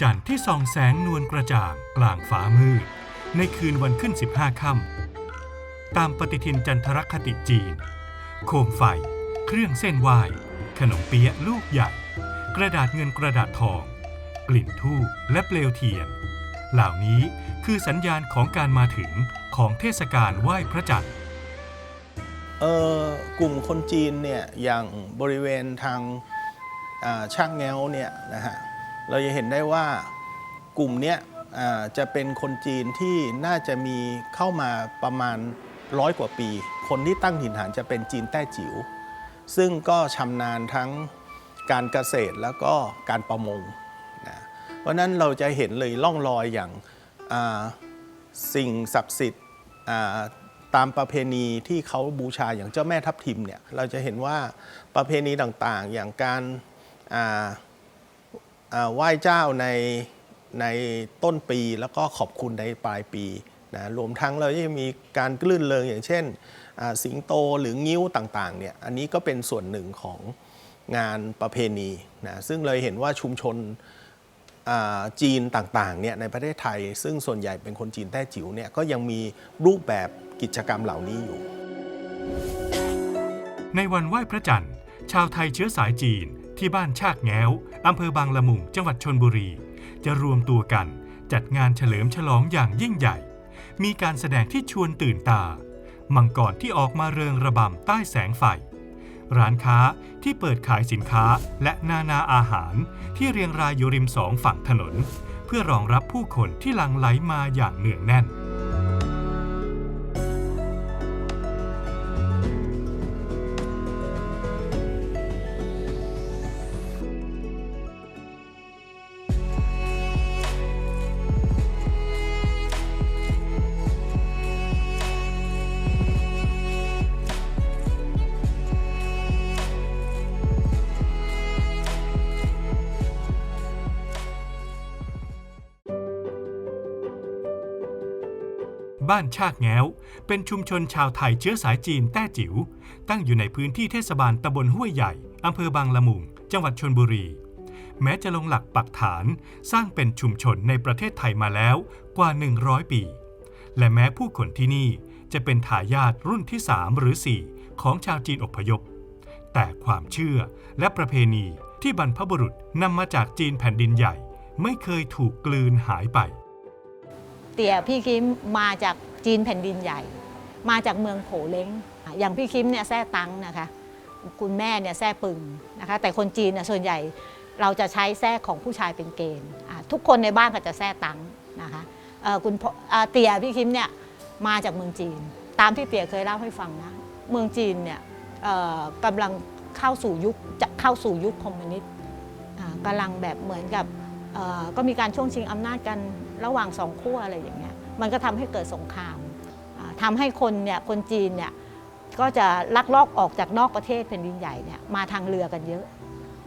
จันทร์ที่ส่องแสงนวลกระจ่างกลางฟ้ามืด ในคืนวันขึ้น 15 ค่ำตามปฏิทินจันทรคติจีน โคมไฟ เครื่องเส้นไหว้ขนมเปี๊ยะลูกใหญ่ กระดาษเงินกระดาษทอง กลิ่นธูปและเปลวเทียน เหล่านี้คือสัญญาณของการมาถึงของเทศกาลไหว้พระจันทร์เออกลุ่มคนจีนเนี่ยอย่างบริเวณทางช่างแง้วเนี่ยนะฮะ เราจะเห็นได้ว่ากลุ่มเนี้ยจะเป็นคนจีนที่น่าจะมีเข้ามาประมาณร้อยกว่าปี คนที่ตั้งถิ่นฐานจะเป็นจีนแต้จิ๋วซึ่งก็ชำนาญทั้งการเกษตรแล้วก็การประมงนะเพราะนั้นเราจะเห็นเลยล่องรอยอย่างาสิ่งศักดิ์สิทธิ์ตามประเพณีที่เขาบูชาอย่างเจ้าแม่ทับทิมเนี่ยเราจะเห็นว่าประเพณีต่างๆ อย่างการา ไหว้เจ้าในในต้นปีแล้วก็ขอบคุณในปลายปีนะรวมทั้งเราจะมีการกลื่นเริงอย่างเช่น สิงโตหรืองิ้วต่างๆเนี่ยอันนี้ก็เป็นส่วนหนึ่งของงานประเพณีนะซึ่งเราเห็นว่าชุมชนจีนต่างๆเนี่ยในประเทศไทย ซึ่งส่วนใหญ่เป็นคนจีนแต้จิ๋วเนี่ยก็ยังมีรูปแบบกิจกรรมเหล่านี้อยู่ ในวันไหว้พระจันทร์ ชาวไทยเชื้อสายจีน ที่บ้านชากแง้วอำเภอบางละมุงจังหวัดชนบุรี จะรวมตัวกันจัดงานเฉลิมฉลองอย่างยิ่งใหญ่ มีการแสดงที่ชวนตื่นตา มังกรที่ออกมาเริงระบำใต้แสงไฟ ร้านค้าที่เปิดขายสินค้าและนานาอาหารที่เรียงรายอยู่ริมสองฝั่งถนน เพื่อรองรับผู้คนที่หลั่งไหลมาอย่างเนืองแน่น บ้านชากแง้ว เป็นชุมชนชาวไทยเชื้อสายจีนแต้จิ๋ว ตั้งอยู่ในพื้นที่เทศบาลตำบลห้วยใหญ่ อำเภอบางละมุง จังหวัดชนบุรี แม้จะลงหลักปักฐานสร้างเป็นชุมชนในประเทศไทยมาแล้วกว่า 100 ปี และแม้ผู้คนที่นี่จะเป็นทายาทรุ่นที่ 3 หรือ 4 ของชาวจีนอพยพ แต่ความเชื่อและประเพณีที่บรรพบุรุษนำมาจากจีนแผ่นดินใหญ่ ไม่เคยถูกกลืนหายไป เตี่ยพี่คิมมาจากจีนแผ่นดินใหญ่ มาจากเมืองโผเล้งอย่างพี่คิมเนี่ยแซ่ตังนะคะ คุณแม่เนี่ยแซ่ปึงนะคะ แต่คนจีนเนี่ยส่วนใหญ่เราจะใช้แซ่ของผู้ชายเป็นเกณฑ์ทุกคนในบ้านก็จะแซ่ตังนะคะเอ่อคุณเตี่ยพี่คิมเนี่ยมาจากเมืองจีน ตามที่เตี่ยเคยเล่าให้ฟังนะเมืองจีนเนี่ยกำลังเข้าสู่ยุคจะเข้าสู่ยุคคอมมิวนิสต์กำลังแบบเหมือนกับก็มีการช่วงชิงอำนาจกัน ระหว่างสองขั้วอะไรอย่างเงี้ยมันก็ทำให้เกิดสงครามอ่าทำให้คนเนี่ยคนจีนเนี่ยก็จะลักลอบออกจากนอกประเทศแผ่นดินใหญ่เนี่ยมาทางเรือกันเยอะ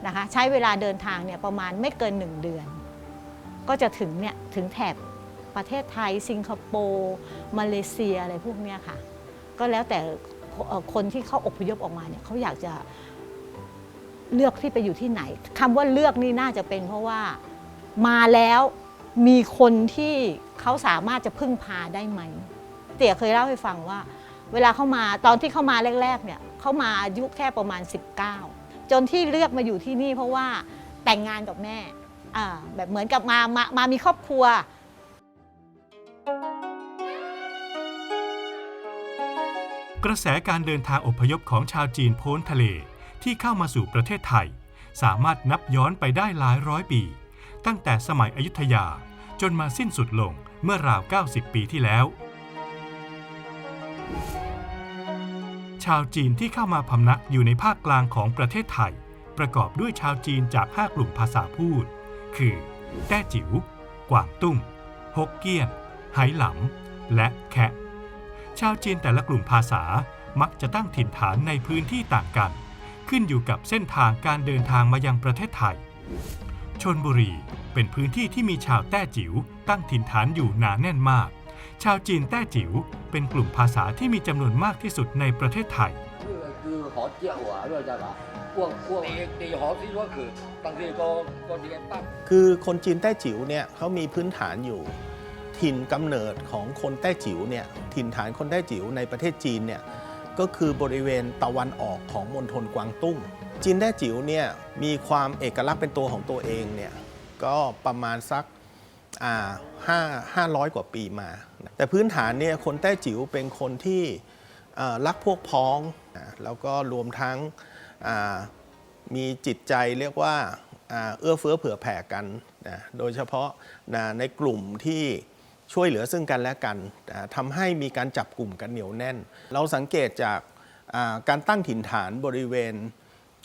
นะคะใช้เวลาเดินทางเนี่ยประมาณไม่เกินหนึ่งเดือน ก็จะถึงเนี่ยถึงแถบประเทศไทย สิงคโปร์มาเลเซียอะไรพวกเนี้ยค่ะ ก็แล้วแต่คนที่เขาอพยพออกมาเนี่ยเขาอยากจะเลือกที่ไปอยู่ที่ไหนคำว่าเลือกนี่น่าจะเป็นเพราะว่ามาแล้ว มีคนที่เขาสามารถจะพึ่งพาได้ไหมเตี่ยเคยเล่าให้ฟังว่า เวลาเข้ามาตอนที่เข้ามาแรกๆเนี่ยเขามาอายุแค่ประมาณ 19 จนที่เลือกมาอยู่ที่นี่เพราะว่าแต่งงานกับแม่แบบเหมือนกับมามามามีครอบครัวกระแสการเดินทางอพยพของชาวจีนโพ้นทะเลที่เข้ามาสู่ประเทศไทย สามารถนับย้อนไปได้หลายร้อยปี ตั้งแต่สมัยอยุธยาจนมาสิ้นสุดลงเมื่อราว 90 ปีที่แล้ว ชาวจีนที่เข้ามาพำนักอยู่ในภาคกลางของประเทศไทย ประกอบด้วยชาวจีนจาก5กลุ่มภาษาพูด คือแต้จิ๋ว กวางตุ้งฮกเกี้ยน ไหหลำ และแคะชาวจีนแต่ละกลุ่มภาษามักจะตั้งถิ่นฐานในพื้นที่ต่างกัน ขึ้นอยู่กับเส้นทางการเดินทางมายังประเทศไทย ชนบุรี เป็นพื้นที่ที่มีชาวแต้จิ๋วตั้งถิ่นฐานอยู่หนาแน่นมาก ชาวจีนแต้จิ๋วเป็นกลุ่มภาษาที่มีจำนวนมากที่สุดในประเทศไทยคือหอเจียวหรืองจังหพวกตีหอที่ว่าคือบางทีก็ตียนตั้งคือคนจีนแต้จิ๋วเนี่ยเขามีพื้นฐานอยู่ ถิ่นกำเนิดของคนแต้จิ๋วเนี่ยถิ่นฐานคนแต้จิ๋วในประเทศจีนเนี่ยก็คือบริเวณตะวันออกของมณฑลกวางตุ้ง จีนแต้จิ๋วเนี่ยมีความเอกลักษณ์เป็นตัวของตัวเองเนี่ยก็ประมาณสักอ่าห้าห้าร้อยกว่าปีมา แต่พื้นฐานเนี่ยคนแต้จิ๋วเป็นคนที่รักพวกพ้องนะแล้วก็รวมทั้งมีจิตใจเรียกว่าเอื้อเฟื้อเผื่อแผ่กันนะโดยเฉพาะนะในกลุ่มที่ช่วยเหลือซึ่งกันและกันนะทำให้มีการจับกลุ่มกันเหนียวแน่น เราสังเกตจากการตั้งถิ่นฐานบริเวณ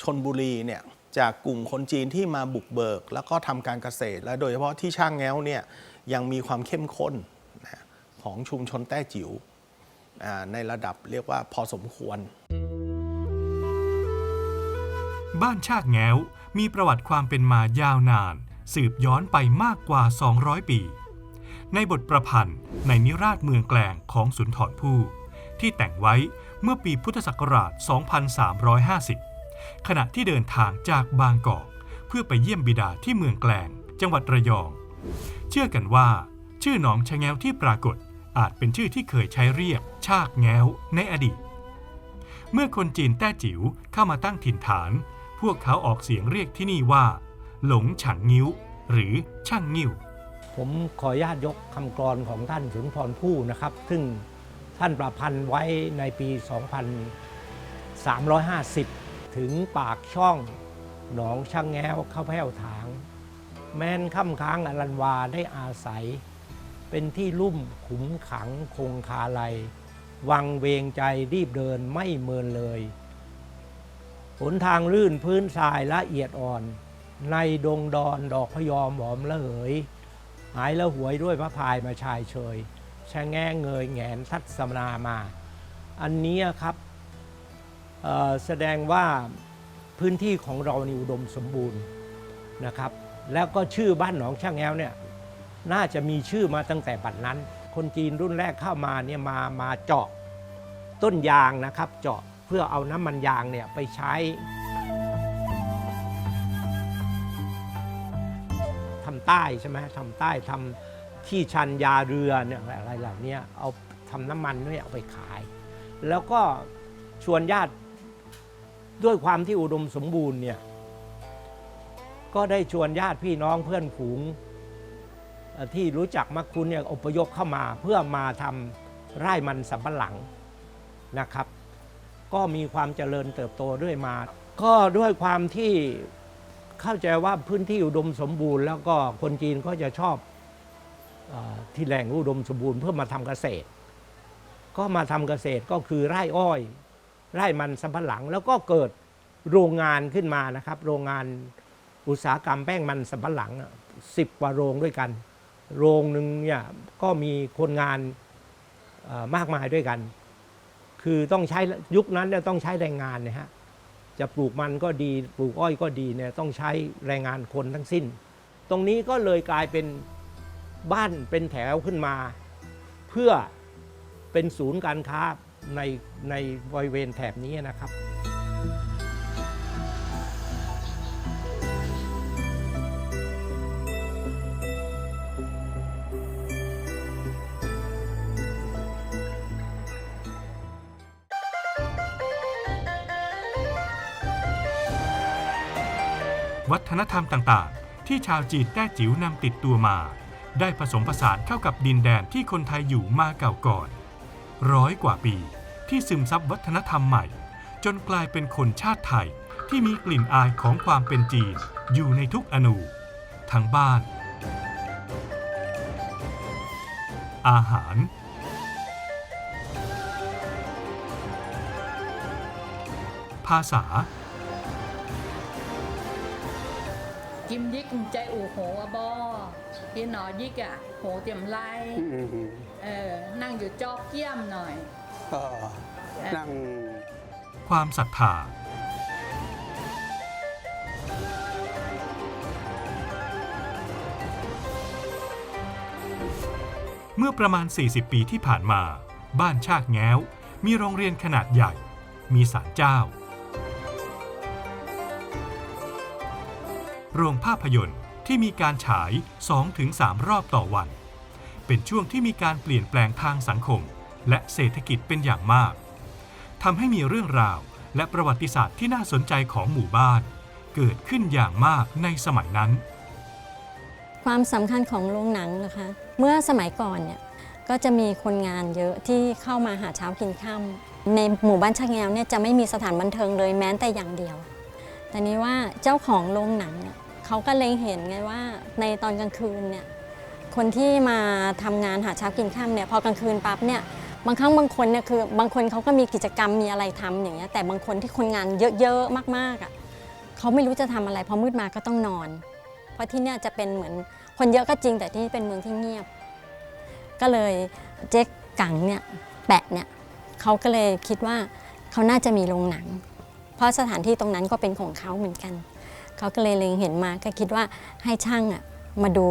ชนบุรีเนี่ยจากกลุ่มคนจีนที่มาบุกเบิก แล้วก็ทำการเกษตร และโดยเฉพาะที่ช่างแง้วเนี่ยยังมีความเข้มข้นนะของชุมชนแต้จิ๋วในระดับเรียกว่าพอสมควร บ้านชากแง้วมีประวัติความเป็นมายาวนาน สืบย้อนไปมากกว่า 200 ปี ในบทประพันธ์ในนิราชเมืองแกลงของสุนทรภู่ที่แต่งไว้เมื่อปีพุทธศักราช 2350 ขณะที่เดินทางจากบางกอกเพื่อไปเยี่ยมบิดาที่เมืองแกลง จังหวัดระยอง เชื่อกันว่า ชื่อหนองชะแง้วที่ปรากฏอาจเป็นชื่อที่เคยใช้เรียก ชากแง้วในอดีต เมื่อคนจีนแต้จิ๋วเข้ามาตั้งถิ่นฐาน พวกเขาออกเสียงเรียกที่นี่ว่า หลงฉังงิ้ว หรือช่างงิ้ว ผมขออนุญาตยกคำกรอนของท่านสุนทรภู่นะครับ ซึ่งท่านประพันธ์ไว้ในปี 2350 ถึงปากช่อง หนองช่างแง้วเข้าแพ้วถาง แม้นค่ำค้างอรันวาได้อาศัย เป็นที่ลุ่มขุมขังคงคาไลวังเวงใจรีบเดินไม่เมินเลยหนทางลื่นพื้นทรายละเอียดอ่อน ในดงดอนดอกพยอมหอมละเหย หายล้วหวยด้วยพระพายมาชายเชยชะแง่เงยแงนทัศนามา อันนี้ครับ แสดงว่าพื้นที่ของเรานี่อุดมสมบูรณ์นะครับ แล้วก็ชื่อบ้านหนองช่างแง้วเนี่ยน่าจะมีชื่อมาตั้งแต่บัดนั้น คนจีนรุ่นแรกเข้ามาเนี่ยมามาเจาะต้นยางนะครับ เจาะเพื่อเอาน้ำมันยางเนี่ยไปใช้ทำใต้ใช่ไหมทำใต้ทำที่ชันยาเรือเนี่ยอะไรเหล่านี้เอาทำน้ำมันเนี่ยเอาไปขาย แล้วก็ชวนญาติ ด้วยความที่อุดมสมบูรณ์เนี่ยก็ได้ชวนญาติพี่น้องเพื่อนฝูงที่รู้จักมักคุ้นเนี่ยอพยพเข้ามาเพื่อมาทำไร่มันสำปะหลังนะครับ ก็มีความเจริญเติบโตด้วยมา ก็ด้วยความที่เข้าใจว่าพื้นที่อุดมสมบูรณ์ แล้วก็คนจีนก็จะชอบออที่แหล่งอุดมสมบูรณ์เพื่อมาทำเกษตร ก็มาทำเกษตรก็คือไร่อ้อย ไร่มันสำปะหลัง แล้วก็เกิดโรงงานขึ้นมานะครับ โรงงานอุตสาหกรรมแป้งมันสำปะหลังสิบกว่าโรงด้วยกัน โรงหนึ่งเนี่ยก็มีคนงานมากมายด้วยกัน คือต้องใช้ยุคนั้นเนี่ยต้องใช้แรงงานนะฮะจะปลูกมันก็ดีปลูกอ้อยก็ดีเนี่ยต้องใช้แรงงานคนทั้งสิ้น ตรงนี้ก็เลยกลายเป็นบ้านเป็นแถวขึ้นมา เพื่อเป็นศูนย์การค้า ในในบริเวณแถบนี้นะครับวัฒนธรรมต่างๆ ที่ชาวจีนแต้จิ๋วนำติดตัวมา ได้ผสมผสานเข้ากับดินแดนที่คนไทยอยู่มาเก่าก่อน ร้อยกว่าปี ที่ซึมซับวัฒนธรรมใหม่ จนกลายเป็นคนชาติไทยที่มีกลิ่นอายของความเป็นจีน อยู่ในทุกอนูทั้งบ้าน อาหาร ภาษากิมยิกใจอู่โหอะบอพี่หนอยิกอะโหเตรียมไล่เออนั่งอยู่จอกเกี้ยมหน่อย ก็นั่งความศรัทธาเมื่อประมาณ 40 ปีที่ผ่านมา บ้านชากแง้ว มีโรงเรียนขนาดใหญ่ มีศาลเจ้า โรงภาพยนตร์ที่มีการฉาย 2-3 รอบต่อวัน เป็นช่วงที่มีการเปลี่ยนแปลงทางสังคม และเศรษฐกิจเป็นอย่างมากทำให้มีเรื่องราวและประวัติศาสตร์ที่น่าสนใจของหมู่บ้าน เกิดขึ้นอย่างมากในสมัยนั้น ความสำคัญของโรงหนังนะคะ เมื่อสมัยก่อนเนี่ยก็จะมีคนงานเยอะที่เข้ามาหาเช้ากินค่ำในหมู่บ้านชักแงวเนี่ยจะไม่มีสถานบันเทิงเลยแม้แต่อย่างเดียว แต่นี้ว่าเจ้าของโรงหนังเนี่ยเขาก็เลยเห็นไงว่าในตอนกลางคืนเนี่ยคนที่มาทำงานหาเช้ากินค่ำเนี่ยพอกลางคืนปั๊บเนี่ย บางครั้งบางคนเนี่ยคือบางคนเขาก็มีกิจกรรมมีอะไรทำอย่างเงี้ยแต่บางคนที่คนงานเยอะๆมากๆอะเขาไม่รู้จะทำอะไรพอมืดมาก็ต้องนอน เพราะที่เนี่ยจะเป็นเหมือนคนเยอะก็จริงแต่ที่เป็นเมืองที่เงียบ ก็เลยเจ๊กกังเนี่ยแปะเนี่ยเขาก็เลยคิดว่าเขาน่าจะมีโรงหนัง เพราะสถานที่ตรงนั้นก็เป็นของเขาเหมือนกัน เขาก็เลยเล็งเห็นมาก็คิดว่าให้ช่างอะมาดู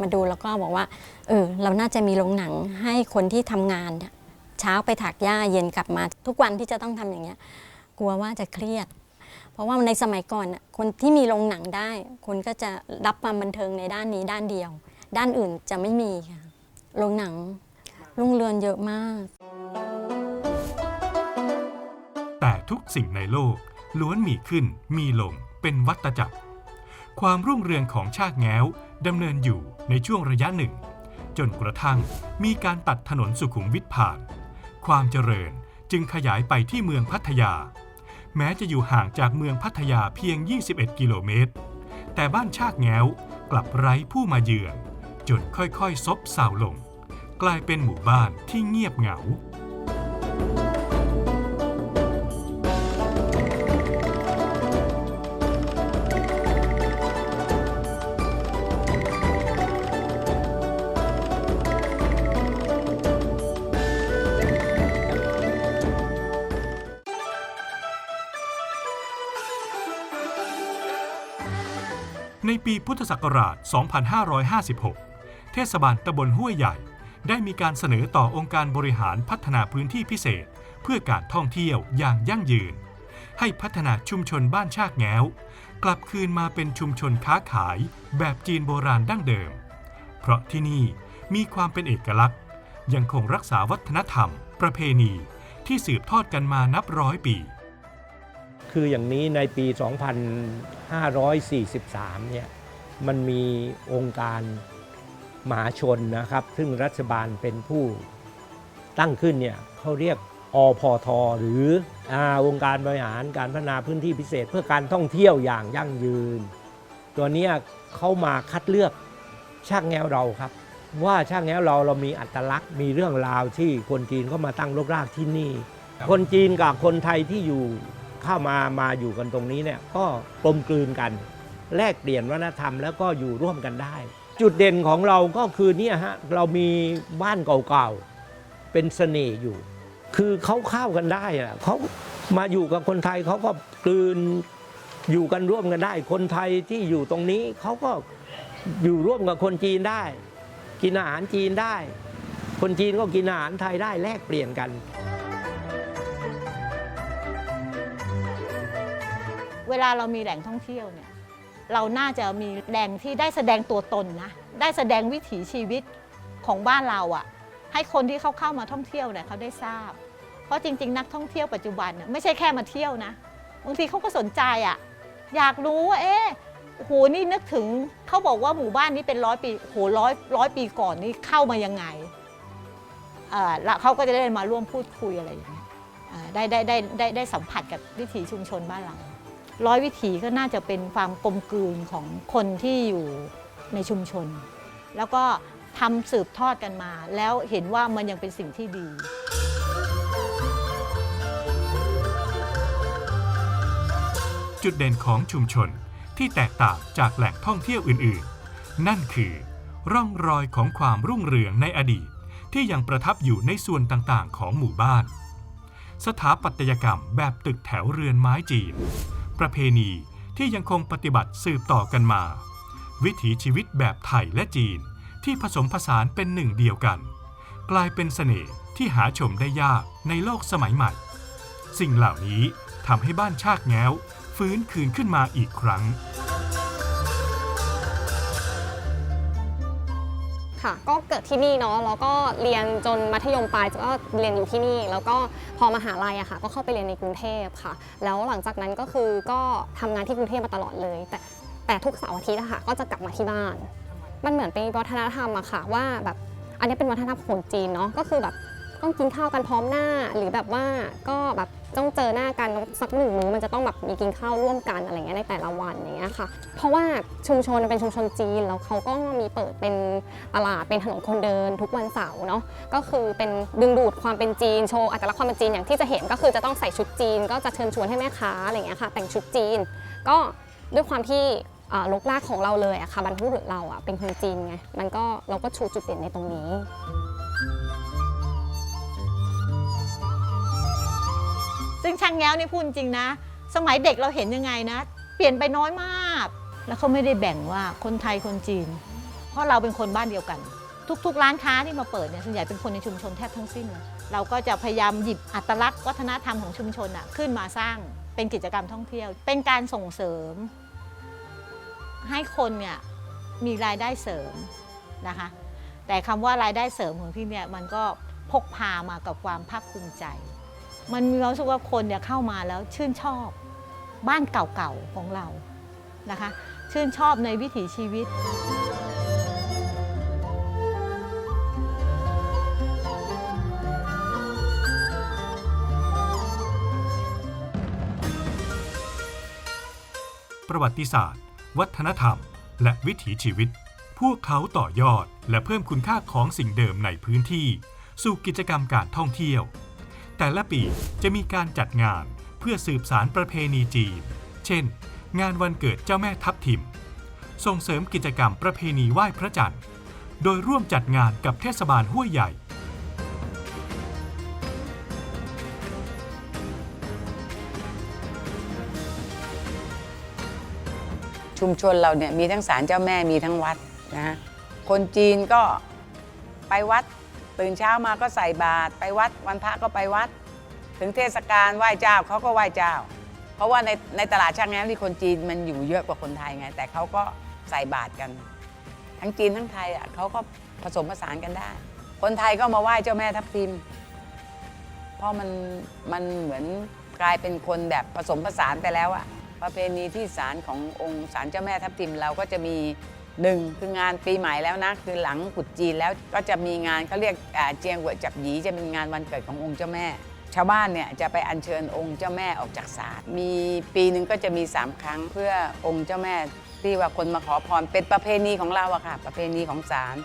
มาดูแล้วก็บอกว่าเออเราน่าจะมีโรงหนังให้คนที่ทำงานเช้าไปถักหญ้าเย็นกลับมา ทุกวันที่จะต้องทำอย่างเงี้ย กลัวว่าจะเครียด เพราะว่าในสมัยก่อนคนที่มีโรงหนังได้ คนก็จะรับความบันเทิงในด้านนี้ด้านเดียว ด้านอื่นจะไม่มีค่ะโรงหนังรุ่งเรืองเยอะมาก แต่ทุกสิ่งในโลกล้วนมีขึ้นมีลงเป็นวัฏจักร ความรุ่งเรืองของชาติแง้วดำเนินอยู่ในช่วงระยะหนึ่ง จนกระทั่งมีการตัดถนนสุขุมวิทผ่าน ความเจริญจึงขยายไปที่เมืองพัทยา แม้จะอยู่ห่างจากเมืองพัทยาเพียง 21 กิโลเมตร แต่บ้านชากแง้วกลับไร้ผู้มาเยือน จนค่อยๆ ซบเซาลง กลายเป็นหมู่บ้านที่เงียบเหงา พุทธศักราช 2556 เทศบาลตำบลห้วยใหญ่ ได้มีการเสนอต่อองค์การบริหารพัฒนาพื้นที่พิเศษ เพื่อการท่องเที่ยวอย่างยั่งยืน ให้พัฒนาชุมชนบ้านชากแง้ว กลับคืนมาเป็นชุมชนค้าขายแบบจีนโบราณดั้งเดิม เพราะที่นี่มีความเป็นเอกลักษณ์ ยังคงรักษาวัฒนธรรม ประเพณีที่สืบทอดกันมานับร้อยปีคืออย่างนี้ในปี 2543 เนี่ย มันมีองค์การมหาชนนะครับ ซึ่งรัฐบาลเป็นผู้ตั้งขึ้นเนี่ยเขาเรียกอพท หรืออาองค์การบริหารการพัฒนาพื้นที่พิเศษ เพื่อการท่องเที่ยวอย่างยั่งยืน ตัวเนี้ยเขามาคัดเลือกช่างแงวเราครับ ว่าช่างแงวเราเรามีอัตลักษณ์ มีเรื่องราวที่คนจีนเข้ามาตั้งรกรากที่นี่ คนจีนกับคนไทยที่อยู่เข้ามามาอยู่กันตรงนี้เนี่ยก็กลมกลืนกัน แลกเปลี่ยนวัฒนธรรมแล้วก็อยู่ร่วมกันได้ จุดเด่นของเราก็คือเนี่ยฮะเรามีบ้านเก่าๆเป็นเสน่ห์อยู่ คือเขาเข้ากันได้อะเขามาอยู่กับคนไทยเขาก็กลืนอยู่กันร่วมกันได้ คนไทยที่อยู่ตรงนี้เขาก็อยู่ร่วมกับคนจีนได้ กินอาหารจีนได้ คนจีนก็กินอาหารไทยได้แลกเปลี่ยนกัน เวลาเรามีแหล่งท่องเที่ยวเนี่ย เราน่าจะมีแหล่งที่ได้แสดงตัวตนนะ ได้แสดงวิถีชีวิตของบ้านเราอะ่ะ ให้คนที่เขาเข้ามาท่องเที่ยวเนี่ยเขาได้ทราบ เพราะจริง ๆ นักท่องเที่ยวปัจจุบันเนี่ยไม่ใช่แค่มาเที่ยวนะ บางทีเขาก็สนใจอะ่ะ อยากรู้ว่าเอ๊ะโหนี่นึกถึงเขาบอกว่าหมู่บ้านนี้เป็นร้อยปีโหร้อยร้อยปีก่อนนี่เข้ามายังไงเอ่อแล้วเขาก็จะได้มาร่วมพูดคุยอะไรอย่างเงี้ยได้ได้ได้ได้ได้สัมผัสกับวิถีชุมชนบ้านเรา ร้อยวิถีก็น่าจะเป็นความกลมกลืนของคนที่อยู่ในชุมชน แล้วก็ทำสืบทอดกันมา แล้วเห็นว่ามันยังเป็นสิ่งที่ดีจุดเด่นของชุมชนที่แตกต่างจากแหล่งท่องเที่ยวอื่นๆ นั่นคือ ร่องรอยของความรุ่งเรืองในอดีต ที่ยังประทับอยู่ในส่วนต่างๆ ของหมู่บ้าน สถาปัตยกรรมแบบตึกแถวเรือนไม้จีน ประเพณีที่ยังคงปฏิบัติสืบต่อกันมา วิถีชีวิตแบบไทยและจีนที่ผสมผสานเป็นหนึ่งเดียวกัน กลายเป็นเสน่ห์ที่หาชมได้ยากในโลกสมัยใหม่ สิ่งเหล่านี้ทำให้บ้านชากแง้ว ฟื้นคืนขึ้นมาอีกครั้ง ค่ะ ก็เกิดที่นี่เนาะแล้วก็เรียนจนมัธยมปลายก็เรียนอยู่ที่นี่ แล้วก็พอมหาลัยอะค่ะ ก็เข้าไปเรียนในกรุงเทพค่ะ แล้วหลังจากนั้นก็คือก็ทำงานที่กรุงเทพมาตลอดเลย แต่แต่ทุกเสาร์อาทิตย์อะค่ะก็จะกลับมาที่บ้าน มันเหมือนเป็นวัฒนธรรมอะค่ะ ว่าแบบอันนี้เป็นวัฒนธรรมของคนจีนเนาะก็คือแบบต้องกินข้าวกันพร้อมหน้าหรือแบบว่าก็แบบ ต้องเจอหน้ากันสักหนึ่งมื้อมันจะต้องแบบมีกินข้าวร่วมกันอะไรเงี้ยในแต่ละวันอย่างเงี้ยค่ะ เพราะว่าชุมชนเป็นชุมชนจีนแล้วเขาก็มีเปิดเป็นตลาดเป็นถนนคนเดินทุกวันเสาร์เนาะก็คือเป็นดึงดูดความเป็นจีนโชว์อัตลักษณ์ความเป็นจีนอย่างที่จะเห็นก็คือจะต้องใส่ชุดจีน ก็จะเชิญชวนให้แม่ค้าอะไรเงี้ยค่ะ แต่งชุดจีน ก็ด้วยความที่ลกลากของเราเลยอะค่ะบรรพบุรุษเราอะเป็นคนจีนไงมันก็เราก็ชูจุดเด่นในตรงนี้ ซึ่งช่างแง้วนี่พูดจริงนะ สมัยเด็กเราเห็นยังไงนะ เปลี่ยนไปน้อยมาก แล้วเขาไม่ได้แบ่งว่าคนไทยคนจีน เพราะเราเป็นคนบ้านเดียวกัน ทุกๆ ร้านค้าที่มาเปิดเนี่ยส่วนใหญ่เป็นคนในชุมชนแทบทั้งสิ้นเลยเราก็จะพยายามหยิบอัตลักษณ์วัฒนธรรมของชุมชนอะขึ้นมาสร้างเป็นกิจกรรมท่องเที่ยว เป็นการส่งเสริม ให้คนเนี่ยมีรายได้เสริมนะคะ แต่คำว่ารายได้เสริมของที่เนี่ยมันก็พกพามากับความภาคภูมิใจ มันมีความรู้สึกว่าคนเนี่ยเข้ามาแล้วชื่นชอบบ้านเก่าๆของเรานะคะ ชื่นชอบในวิถีชีวิต ประวัติศาสตร์ วัฒนธรรม และวิถีชีวิต พวกเขาต่อยอดและเพิ่มคุณค่าของสิ่งเดิมในพื้นที่ สู่กิจกรรมการท่องเที่ยว แต่ละปีจะมีการจัดงานเพื่อสืบสารประเพณีจีน เช่น งานวันเกิดเจ้าแม่ทับทิม ส่งเสริมกิจกรรมประเพณีไหว้พระจันทร์ โดยร่วมจัดงานกับเทศบาลห้วยใหญ่ชุมชนเราเนี่ยมีทั้งศาลเจ้าแม่มีทั้งวัดนะคนจีนก็ไปวัด ตื่นเช้ามาก็ใส่บาตรไปวัดวันพระก็ไปวัด ถึงเทศกาลไหว้เจ้าเขาก็ไหว้เจ้า เพราะว่าในในตลาดช่างแง้มที่คนจีนมันอยู่เยอะกว่าคนไทยไง แต่เขาก็ใส่บาตรกัน ทั้งจีนทั้งไทยอะเขาก็ผสมผสานกันได้ คนไทยก็มาไหว้เจ้าแม่ทับทิม เพราะมันมันเหมือนกลายเป็นคนแบบผสมผสานไปแล้วอะประเพณีที่ศาลขององค์ศาลเจ้าแม่ทับทิมเราก็จะมี หนึ่งคืองานปีใหม่แล้วนะ คือหลังกุดจีนแล้วก็จะมีงานเขาเรียกเจียงหัวจับหยีจะเป็นงานวันเกิดขององค์เจ้าแม่ ชาวบ้านเนี่ยจะไปอัญเชิญองค์เจ้าแม่ออกจากศาลมีปีหนึ่งก็จะมี 3 ครั้งเพื่อองค์เจ้าแม่ที่ว่าคนมาขอพรเป็นประเพณีของเราอะค่ะ ประเพณีของศาล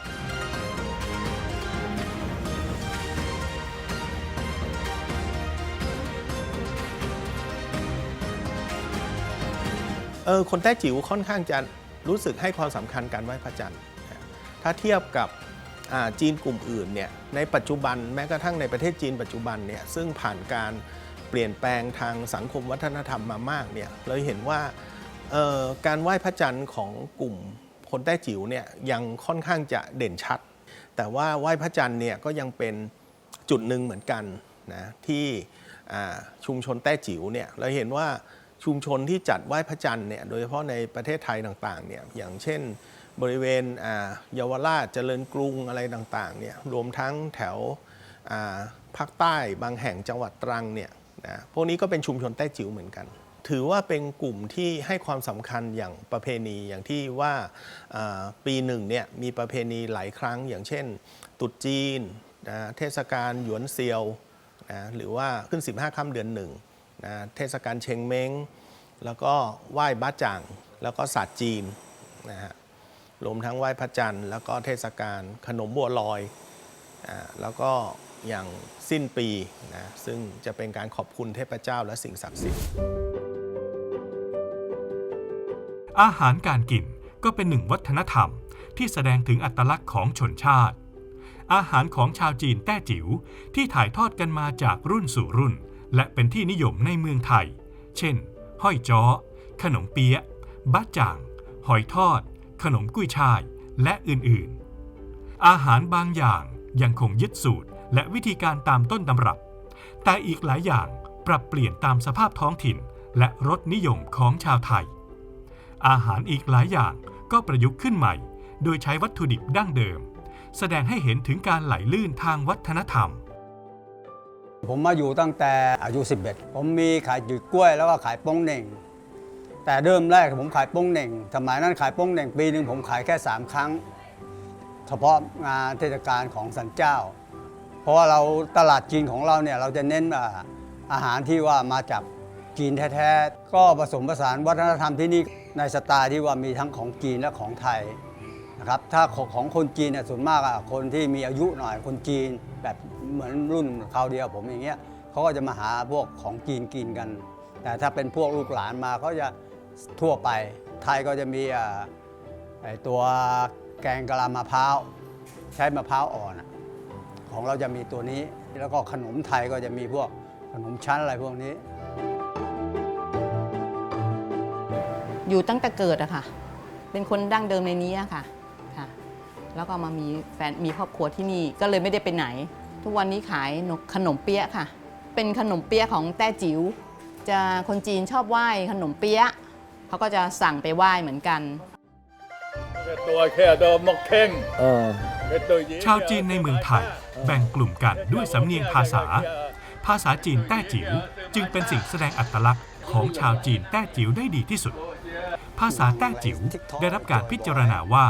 เออคนแต้จิ๋วค่อนข้างจะ รู้สึกให้ความสำคัญการไหว้พระจันทร์ ถ้าเทียบกับจีนกลุ่มอื่นเนี่ยในปัจจุบันแม้กระทั่งในประเทศจีนปัจจุบันเนี่ยซึ่งผ่านการเปลี่ยนแปลงทางสังคมวัฒนธรรมมามากเนี่ยเราเห็นว่าการไหว้พระจันทร์ของกลุ่มคนแต้จิ๋วเนี่ยยังค่อนข้างจะเด่นชัด แต่ว่าไหว้พระจันทร์เนี่ยก็ยังเป็นจุดหนึ่งเหมือนกันนะที่ชุมชนแต้จิ๋วเนี่ยเราเห็นว่า ชุมชนที่จัดไหว้พระจันทร์เนี่ยโดยเฉพาะในประเทศไทยต่างๆเนี่ยอย่างเช่นบริเวณอ่าเยาวราชเจริญกรุงอะไรต่างๆเนี่ยรวมทั้งแถวอ่าภาคใต้บางแห่งจังหวัดตรังเนี่ยนะพวกนี้ก็เป็นชุมชนแต้จิ๋วเหมือนกัน ถือว่าเป็นกลุ่มที่ให้ความสำคัญอย่างประเพณีอย่างที่ว่าปีหนึ่งเนี่ยมีประเพณีหลายครั้ง อย่างเช่นตรุษจีนนะเทศกาลหยวนเซียวนะหรือว่าขึ้น 15ค่ำเดือนหนึ่ง นะเทศกาลเชงเม้ง แล้วก็ไหว้บ้าจ่าง แล้วก็ศาสตร์จีนนะฮะรวมทั้งไหว้พระจันทร์ แล้วก็เทศกาลขนมบัวลอยอ่าแล้วก็อย่างสิ้นปีนะซึ่งจะเป็นการขอบคุณเทพเจ้าและสิ่งศักดิ์สิทธิ์ อาหารการกินก็เป็นหนึ่งวัฒนธรรม ที่แสดงถึงอัตลักษณ์ของชนชาติ อาหารของชาวจีนแต้จิ๋วที่ถ่ายทอดกันมาจากรุ่นสู่รุ่น และเป็นที่นิยมในเมืองไทย เช่น ห้อยจ้อ ขนมเปี๊ยะบ้าจ่าง หอยทอด ขนมกุ้ยช่าย และอื่นๆ อาหารบางอย่างยังคงยึดสูตรและวิธีการตามต้นตำรับ แต่อีกหลายอย่างปรับเปลี่ยนตามสภาพท้องถิ่นและรสนิยมของชาวไทย อาหารอีกหลายอย่างก็ประยุกต์ขึ้นใหม่ โดยใช้วัตถุดิบดั้งเดิม แสดงให้เห็นถึงการไหลลื่นทางวัฒนธรรม ผมมาอยู่ตั้งแต่อายุ 11 ผมมีขายจุดกล้วยแล้วก็ขายโป้งเหน่ง แต่เริ่มแรกผมขายโป้งเหน่งสมัยนั้นขายโป้งเหน่งปีหนึ่งผมขายแค่ 3 ครั้ง เฉพาะงานเทศกาลของสันเจ้า เพราะว่าเราตลาดจีนของเราเนี่ยเราจะเน้นอ่าอาหารที่ว่ามาจากจีนแท้ๆ ก็ผสมผสานวัฒนธรรมที่นี่ในสไตล์ที่ว่ามีทั้งของจีนและของไทยนะครับถ้าของคนจีนเนี่ยส่วนมากอะคนที่มีอายุหน่อยคนจีนแบบ เหมือนรุ่นคราวเดียวผมอย่างเงี้ยเขาก็จะมาหาพวกของจีนกินกัน แต่ถ้าเป็นพวกลูกหลานมาเขาจะทั่วไปไทยก็จะมีตัวแกงกะลามะพร้าวใช้มะพร้าวอ่อนของเราจะมีตัวนี้ แล้วก็ขนมไทยก็จะมีพวกขนมชั้นอะไรพวกนี้ อยู่ตั้งแต่เกิดอะค่ะ เป็นคนดั้งเดิมในนี้อะค่ะค่ะ แล้วก็มามีแฟนมีครอบครัวที่นี่ก็เลยไม่ได้ไปไหน ทุกวันนี้ขายขนมเปี๊ยะค่ะ เป็นขนมเปี๊ยะของแต้จิ๋ว จะคนจีนชอบไหว้ขนมเปี๊ยะเขาก็จะสั่งไปไหว้เหมือนกันตัวแค่เดิมมกเข่งชาวจีนในเมืองไทยแบ่งกลุ่มกันด้วยสำเนียงภาษา ภาษาจีนแต้จิ๋วจึงเป็นสิ่งแสดงอัตลักษณ์ของชาวจีนแต้จิ๋วได้ดีที่สุด ภาษาแต้จิ๋วได้รับการพิจารณาว่า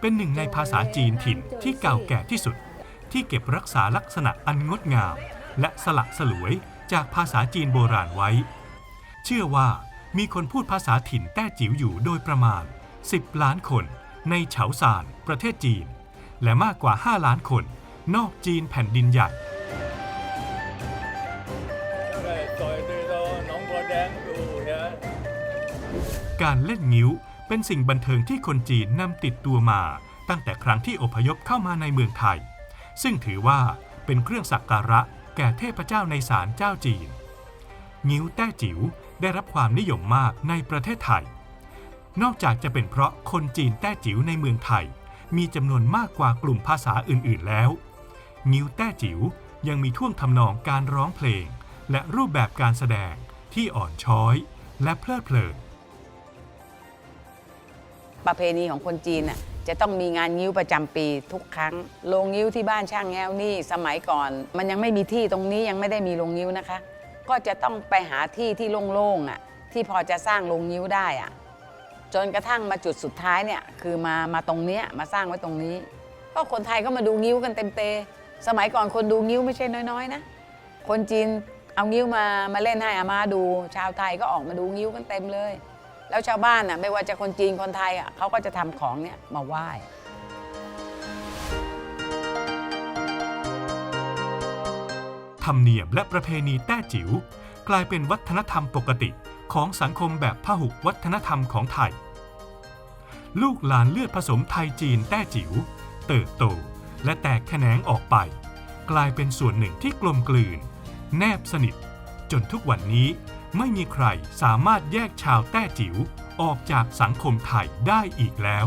เป็นหนึ่งในภาษาจีนถิ่นที่เก่าแก่ที่สุด ที่เก็บรักษาลักษณะอันงดงาม และสลักสลวยจากภาษาจีนโบราณไว้ เชื่อว่ามีคนพูดภาษาถิ่นแต้จิ๋วอยู่โดยประมาณ 10 ล้านคนในเฉาซานประเทศจีน และมากกว่า 5 ล้านคน นอกจีนแผ่นดินใหญ่การเล่นงิ้วเป็นสิ่งบันเทิงที่คนจีนนำติดตัวมา ตั้งแต่ครั้งที่อพยพเข้ามาในเมืองไทย ซึ่งถือว่าเป็นเครื่องสักการะแก่เทพเจ้าในศาลเจ้าจีน งิ้วแต้จิ๋วได้รับความนิยมมากในประเทศไทย นอกจากจะเป็นเพราะคนจีนแต้จิ๋วในเมืองไทย มีจำนวนมากกว่ากลุ่มภาษาอื่น ๆ แล้ว งิ้วแต้จิ๋วยังมีท่วงทำนองการร้องเพลง และรูปแบบการแสดงที่อ่อนช้อยและเพลิดเพลินประเพณีของคนจีนน่ะ จะต้องมีงานงิ้วประจำปีทุกครั้งโรงงิ้วที่บ้านช่างแง้วนี่สมัยก่อน มันยังไม่มีที่ตรงนี้ยังไม่ได้มีโรงงิ้วนะคะ ก็จะต้องไปหาที่ที่โล่งๆอะที่พอจะสร้างโรงงิ้วได้อะจนกระทั่งมาจุดสุดท้ายเนี่ยคือมามาตรงเนี้ยมาสร้างไว้ตรงนี้ก็คนไทยก็มาดูงิ้วกันเต็มเต สมัยก่อนคนดูงิ้วไม่ใช่น้อยๆนะ คนจีนเอางิ้วมามาเล่นให้อามาดู ชาวไทยก็ออกมาดูงิ้วกันเต็มเลย แล้วชาวบ้านน่ะไม่ว่าจะคนจีนคนไทยอะเขาก็จะทำของเนี่ยมาไหว้ ธรรมเนียมและประเพณีแต้จิ๋วกลายเป็นวัฒนธรรมปกติของสังคมแบบพหุวัฒนธรรมของไทย ลูกหลานเลือดผสมไทยจีนแต้จิ๋วเติบโตและแตกแขนงออกไป กลายเป็นส่วนหนึ่งที่กลมกลืน แนบสนิท จนทุกวันนี้ ไม่มีใครสามารถแยกชาวแต้จิ๋วออกจากสังคมไทยได้อีกแล้ว